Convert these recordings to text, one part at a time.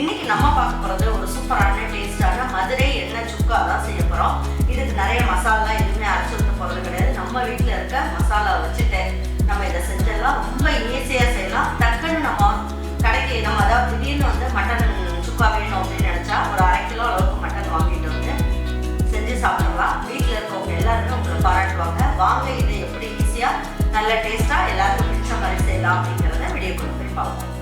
இன்னைக்கு நம்ம பார்க்க போகிறது ஒரு சூப்பரான டேஸ்டான மதுரை எண்ணெய் சுக்கா தான் செய்ய போகிறோம் இதுக்கு நிறைய மசாலா எதுவுமே அரைச்சி ஊற்ற போகிறது கிடையாது. நம்ம வீட்டில் இருக்க மசாலா வச்சுட்டு நம்ம இதை செஞ்சிடலாம். ரொம்ப ஈஸியாக செய்யலாம். டக்குன்னு நம்ம கடைக்கு நம்ம அதாவது திடீர்னு வந்து மட்டன் சுக்கா வேணும் அப்படின்னு நினச்சா ஒரு அரை கிலோ அளவுக்கு மட்டன் வாங்கிட்டு வந்து செஞ்சு சாப்பிடலாம். வீட்டில் இருக்கவங்க எல்லாருமே உங்களை பாராட்டுவாங்க. வாங்க இதை எப்படி ஈஸியாக நல்ல டேஸ்ட்டாக எல்லாருக்கும் பிடிச்ச மாதிரி செய்யலாம் அப்படிங்கிறத வீடியோ கொடுத்து பார்ப்போம்.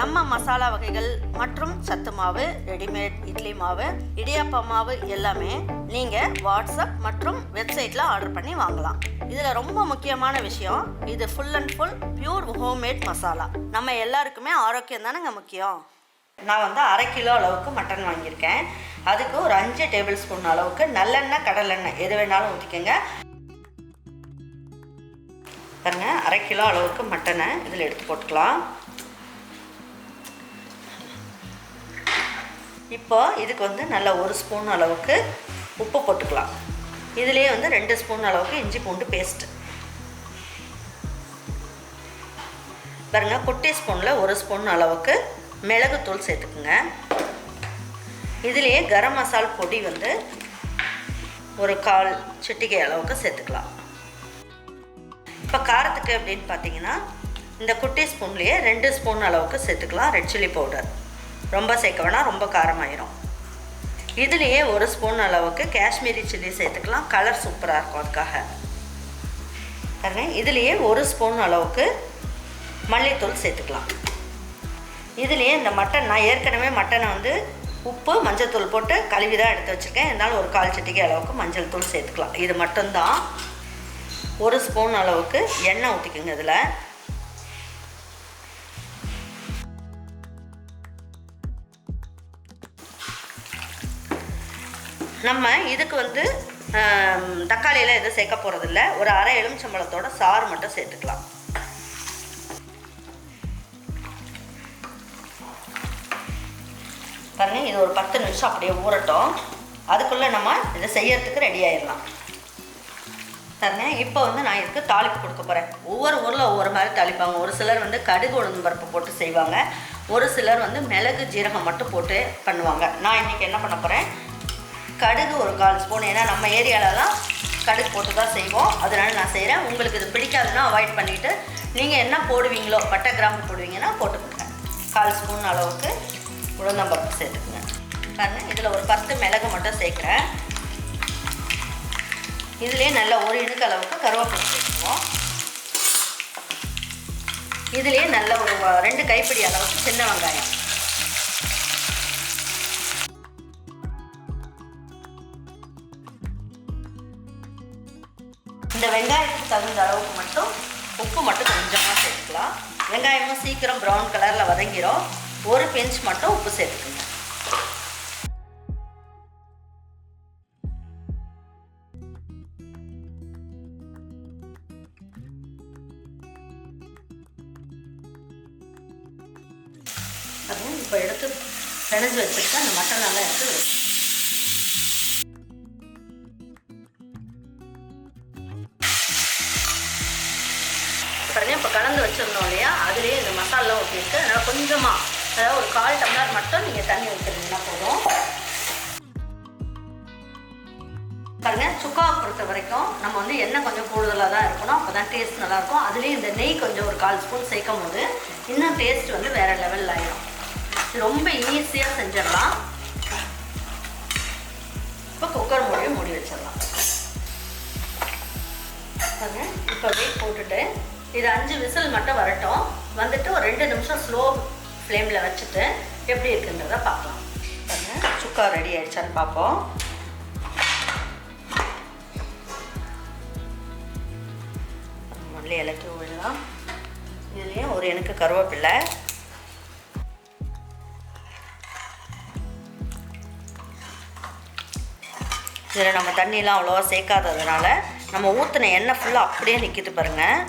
நம்ம மசாலா வகைகள் மற்றும் சத்து மாவு ரெடிமேட் இட்லி மாவு இடியாப்ப மாவு எல்லாமே நீங்கள் வாட்ஸ்அப் மற்றும் வெப்சைட்டில் ஆர்டர் பண்ணி வாங்கலாம். இதில் ரொம்ப முக்கியமான விஷயம் இது full and full pure homemade masala நம்ம எல்லாருக்குமே ஆரோக்கியம் தானேங்க முக்கியம்? நான் வந்து அரை கிலோ அளவுக்கு மட்டன் வாங்கியிருக்கேன். அதுக்கு ஒரு அஞ்சு டேபிள் ஸ்பூன் அளவுக்கு நல்லெண்ணெய் கடலெண்ணெய் எது வேணாலும் ஊற்றிக்கோங்க பாருங்க அரை கிலோ அளவுக்கு மட்டனை இதில் எடுத்து போட்டுக்கலாம். இப்போ இதுக்கு வந்து நல்ல ஒரு ஸ்பூன் அளவுக்கு உப்பு போட்டுக்கலாம். இதுலேயே வந்து ரெண்டு ஸ்பூன் அளவுக்கு இஞ்சி பூண்டு பேஸ்ட்டு பாருங்க குட்டி ஸ்பூனில் ஒரு ஸ்பூன் அளவுக்கு மிளகுத்தூள் சேர்த்துக்குங்க. இதுலேயே கரம் மசால் பொடி வந்து ஒரு கால் சிட்டிகை அளவுக்கு சேர்த்துக்கலாம். இப்போ காரத்துக்கு அப்படின்னு பார்த்தீங்கன்னா இந்த குட்டி ஸ்பூன்லேயே ரெண்டு ஸ்பூன் அளவுக்கு சேர்த்துக்கலாம் ரெட் சில்லி பவுடர். ரொம்ப சேர்க்க வேணாம் ரொம்ப காரமாயிரும். இதுலேயே ஒரு ஸ்பூன் அளவுக்கு காஷ்மீரி சில்லி சேர்த்துக்கலாம். கலர் சூப்பராக இருக்கும் அதுக்காக. பாருங்க இதுலேயே ஒரு ஸ்பூன் அளவுக்கு மல்லித்தூள் சேர்த்துக்கலாம். இதுலேயே இந்த மட்டன் நான் ஏற்கனவே மட்டனை வந்து உப்பு மஞ்சள் போட்டு கழுவி தான் எடுத்து வச்சுருக்கேன். இருந்தாலும் ஒரு கால் சட்டிக்கு அளவுக்கு மஞ்சள் தூள் சேர்த்துக்கலாம். இது மட்டும்தான். ஒரு ஸ்பூன் அளவுக்கு எண்ணெய் ஊற்றிக்குங்க இதில். நம்ம இதுக்கு வந்து தக்காளியெல்லாம் எதுவும் சேர்க்க போகிறதில்ல ஒரு அரை எலுமிச்சம்பழத்தோட சாறு மட்டும் சேர்த்துக்கலாம். பாருங்க இது ஒரு பத்து நிமிஷம் அப்படியே ஊறட்டும். அதுக்குள்ளே நம்ம இதை செய்யறதுக்கு ரெடி ஆயிடலாம். பாருங்க இப்போ வந்து நான் இதுக்கு தாளிப்பு கொடுக்க போகிறேன் ஒவ்வொரு ஊரில் ஒவ்வொரு மாதிரி தாளிப்பாங்க. ஒரு சிலர் வந்து கடுகு உளுந்து பருப்பு போட்டு செய்வாங்க. ஒரு சிலர் வந்து மிளகு ஜீரகம் மட்டும் போட்டு பண்ணுவாங்க. நான் இன்றைக்கி என்ன பண்ண போகிறேன் கடுகு ஒரு கால் ஸ்பூன். ஏன்னா நம்ம ஏரியாவிலலாம் கடுகு போட்டு தான் செய்வோம். அதனால் நான் செய்கிறேன் உங்களுக்கு இது பிடிக்காதுன்னா அவாய்ட் பண்ணிவிட்டு நீங்கள் என்ன போடுவீங்களோ பட்டை கிராம்பு போடுவீங்கன்னா போட்டுக்கோங்க. கால் ஸ்பூன் அளவுக்கு உளுந்தம்பருப்பு சேர்த்துக்குங்க. பாருங்க இதில் ஒரு பத்து மிளகு மட்டும் சேர்க்குறேன். இதுலேயே நல்ல ஒரு இணுக்கு அளவுக்கு கருவேப்பிலை சேர்த்துக்குவோம். இதுலேயே நல்ல ஒரு ரெண்டு கைப்பிடி அளவுக்கு சின்ன வெங்காயம். இந்த வெங்காயத்துக்கு தகுந்த அளவுக்கு மட்டும் உப்பு மட்டும் கொஞ்சமாக சேர்த்துக்கலாம். வெங்காயமும் சீக்கிரம் ப்ரௌன் கலரில் வதங்கிடும் ஒரு பிஞ்ச் மட்டும் உப்பு சேர்த்துக்குங்க. அதுவும் இப்போ எடுத்து பிணைஞ்சு வச்சுட்டு அந்த மட்டன் நல்லா எடுத்து இப்போ கலந்து வச்சுருந்தோம் இல்லையா? அதுலேயே இந்த மசாலாலாம் ஊற்றிருக்கு அதனால் கொஞ்சமாக அதாவது ஒரு கால் டம்ளர் மட்டும் நீங்கள் தண்ணி ஊற்றுனீங்கன்னா போதும். பாருங்க சுக்காவை பொறுத்த வரைக்கும் நம்ம வந்து எண்ணெய் கொஞ்சம் கூடுதலாக தான் இருக்கணும். அப்போ தான் டேஸ்ட் நல்லாயிருக்கும் அதுலேயும் இந்த நெய் கொஞ்சம் ஒரு கால் ஸ்பூன் சேர்க்கும் போது இன்னும் டேஸ்ட் வந்து வேறு லெவலில் ஆகிடும் ரொம்ப ஈஸியாக செஞ்சிடலாம். இப்போ குக்கர் மூடியும் மூடி வச்சிடலாம். பாருங்க இப்போ வெயிட் போட்டுட்டு இது அஞ்சு விசில் மட்டும் வரட்டும். வந்துட்டு ஒரு ரெண்டு நிமிஷம் ஸ்லோ ஃப்ளேமில் வச்சுட்டு எப்படி இருக்குன்றத பார்க்கலாம். சுக்கா ரெடி ஆயிடுச்சான்னு பார்ப்போம். முதல்ல இலக்கி விடலாம். இதுலேயும் ஒரு எனக்கு கருவேப்பில்லை இதில் நம்ம தண்ணியெலாம் அவ்வளோவா சேர்க்காததுனால நம்ம ஊற்றின எண்ணெய் ஃபுல்லாக அப்படியே நிற்கிது பாருங்கள்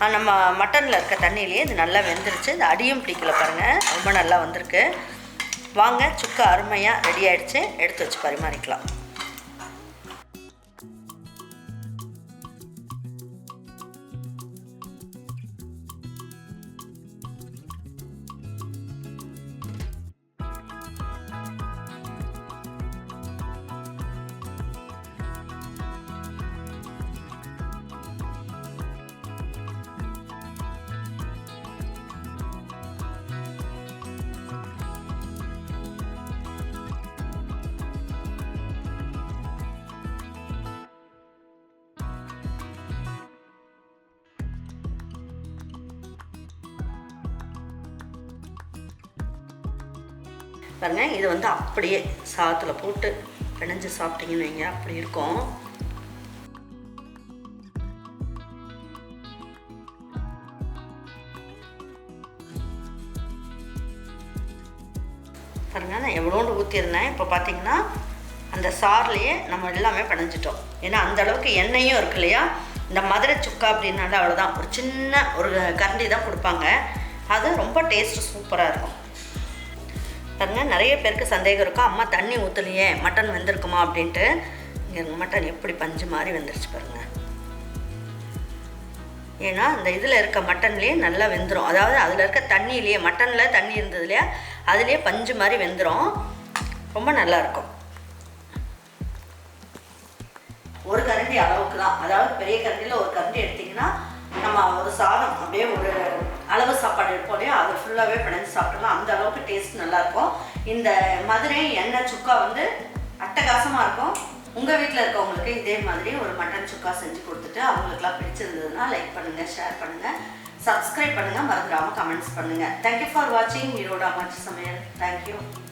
நம்ம மட்டனில் இருக்க தண்ணியிலேயே இது நல்லா வெந்துருச்சு. இந்த அடியும் பிடிக்கல பாருங்கள் ரொம்ப நல்லா வந்திருக்கு. வாங்க சுக்கா அருமையாக ரெடி ஆகிடுச்சு எடுத்து வச்சு பரிமாறிக்கலாம். பாருங்க இது வந்து அப்படியே சாதத்தில் போட்டு பிணைஞ்சு சாப்பிட்டீங்கன்னு வைங்க அப்படி இருக்கும். பாருங்க நான் எவ்வளோண்டு ஊற்றியிருந்தேன் இப்போ பார்த்தீங்கன்னா அந்த சார்லேயே நம்ம எல்லாமே பிணைஞ்சிட்டோம். ஏன்னா அந்த அளவுக்கு எண்ணெயும் இருக்கு இல்லையா? இந்த மதுரை சுக்கா அப்படின்னால அவ்வளோதான் ஒரு சின்ன ஒரு கரண்டி தான் கொடுப்பாங்க. அது ரொம்ப டேஸ்ட்டு சூப்பராக இருக்கும். பாருங்க நிறைய பேருக்கு சந்தேகம் இருக்கும் அம்மா தண்ணி ஊற்றலையே மட்டன் வெந்திருக்குமா அப்படின்ட்டு. இங்கே மட்டன் எப்படி பஞ்சு மாதிரி வெந்துருச்சு பாருங்க. ஏன்னா அந்த இதில் இருக்க மட்டன்லேயே நல்லா வெந்துடும் அதாவது அதில் இருக்க தண்ணியிலேயே மட்டனில் தண்ணி இருந்தது இல்லையா? அதுலேயே பஞ்சு மாதிரி வெந்துடும் ரொம்ப நல்லா இருக்கும். ஒரு கரண்டி அளவுக்கு தான். அதாவது பெரிய கரண்டியில் ஒரு கரண்டி எடுத்திங்கன்னா நம்ம ஒரு சாதம் அப்படியே ஒரு அளவு சாப்பாடு எடுப்போம் அதை ஃபுல்லாகவே பிணைஞ்சு சாப்பிடலாம் அந்த அளவுக்கு டேஸ்ட் நல்லாயிருக்கும். இந்த மதுரை எண்ணெய் சுக்கா வந்து அட்டகாசமாக இருக்கும். உங்கள் வீட்டில் இருக்கவங்களுக்கு இதே மாதிரி ஒரு மட்டன் சுக்கா செஞ்சு கொடுத்துட்டு அவங்களுக்குலாம் பிடிச்சிருந்ததுன்னா லைக் பண்ணுங்கள் ஷேர் பண்ணுங்கள் சப்ஸ்கிரைப் பண்ணுங்கள் மறந்துடாமல் கமெண்ட்ஸ் பண்ணுங்கள் தேங்க்யூ ஃபார் வாட்சிங் ஈரோடு அம்மாச்சி சமையல். தேங்க்யூ